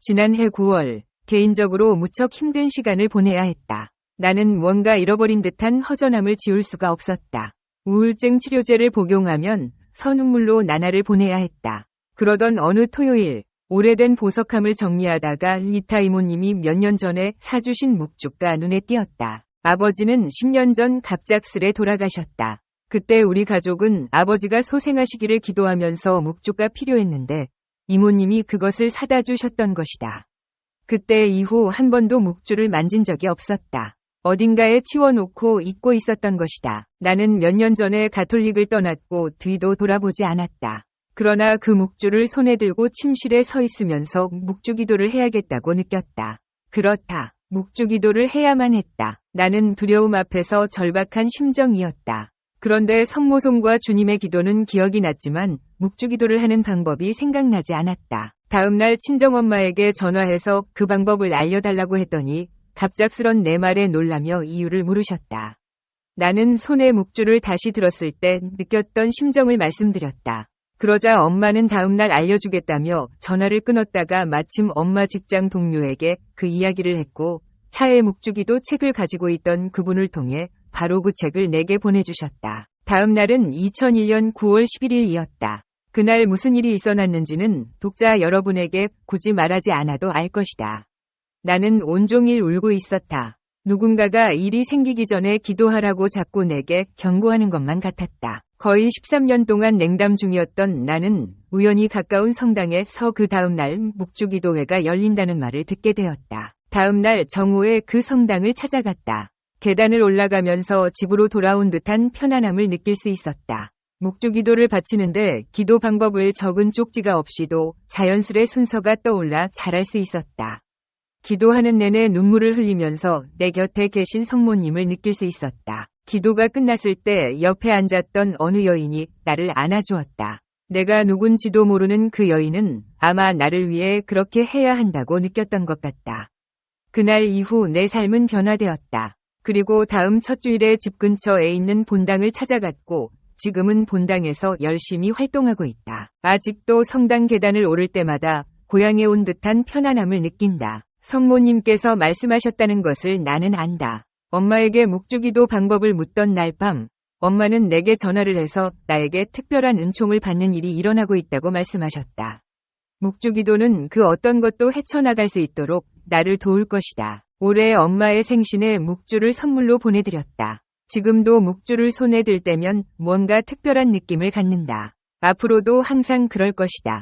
지난해 9월, 개인적으로 무척 힘든 시간을 보내야 했다. 나는 뭔가 잃어버린 듯한 허전함을 지울 수가 없었다. 우울증 치료제를 복용하면 선운물로 나날을 보내야 했다. 그러던 어느 토요일, 오래된 보석함을 정리하다가 리타 이모님이 몇 년 전에 사주신 묵주가 눈에 띄었다. 아버지는 10년 전 갑작스레 돌아가셨다. 그때 우리 가족은 아버지가 소생하시기를 기도하면서 묵주가 필요했는데 이모님이 그것을 사다 주셨던 것이다. 그때 이후 한 번도 묵주를 만진 적이 없었다. 어딘가에 치워놓고 잊고 있었던 것이다. 나는 몇 년 전에 가톨릭을 떠났고 뒤도 돌아보지 않았다. 그러나 그 묵주를 손에 들고 침실에 서 있으면서 묵주 기도를 해야겠다고 느꼈다. 그렇다. 묵주 기도를 해야만 했다. 나는 두려움 앞에서 절박한 심정이었다. 그런데 성모송과 주님의 기도는 기억이 났지만 묵주 기도를 하는 방법이 생각나지 않았다. 다음날 친정엄마에게 전화해서 그 방법을 알려달라고 했더니 갑작스런 내 말에 놀라며 이유를 물으셨다. 나는 손에 묵주를 다시 들었을 때 느꼈던 심정을 말씀드렸다. 그러자 엄마는 다음날 알려주겠다며 전화를 끊었다가 마침 엄마 직장 동료에게 그 이야기를 했고 차에 묵주기도 책을 가지고 있던 그분을 통해 바로 그 책을 내게 보내주셨다. 다음 날은 2001년 9월 11일이었다. 그날 무슨 일이 있어났는지는 독자 여러분에게 굳이 말하지 않아도 알 것이다. 나는 온종일 울고 있었다. 누군가가 일이 생기기 전에 기도하라고 자꾸 내게 경고하는 것만 같았다. 거의 13년 동안 냉담 중이었던 나는 우연히 가까운 성당에 서 그 다음 날 묵주기도회가 열린다는 말을 듣게 되었다. 다음 날 정오에 그 성당을 찾아갔다. 계단을 올라가면서 집으로 돌아온 듯한 편안함을 느낄 수 있었다. 묵주 기도를 바치는데 기도 방법을 적은 쪽지가 없이도 자연스레 순서가 떠올라 잘할 수 있었다. 기도하는 내내 눈물을 흘리면서 내 곁에 계신 성모님을 느낄 수 있었다. 기도가 끝났을 때 옆에 앉았던 어느 여인이 나를 안아주었다. 내가 누군지도 모르는 그 여인은 아마 나를 위해 그렇게 해야 한다고 느꼈던 것 같다. 그날 이후 내 삶은 변화되었다. 그리고 다음 첫 주일에 집 근처에 있는 본당을 찾아갔고 지금은 본당에서 열심히 활동하고 있다. 아직도 성당 계단을 오를 때마다 고향에 온 듯한 편안함을 느낀다. 성모님께서 말씀하셨다는 것을 나는 안다. 엄마에게 묵주기도 방법을 묻던 날 밤, 엄마는 내게 전화를 해서 나에게 특별한 은총을 받는 일이 일어나고 있다고 말씀하셨다. 묵주기도는 그 어떤 것도 헤쳐나갈 수 있도록 나를 도울 것이다. 올해 엄마의 생신에 묵주를 선물로 보내드렸다. 지금도 묵주를 손에 들 때면 뭔가 특별한 느낌을 갖는다. 앞으로도 항상 그럴 것이다.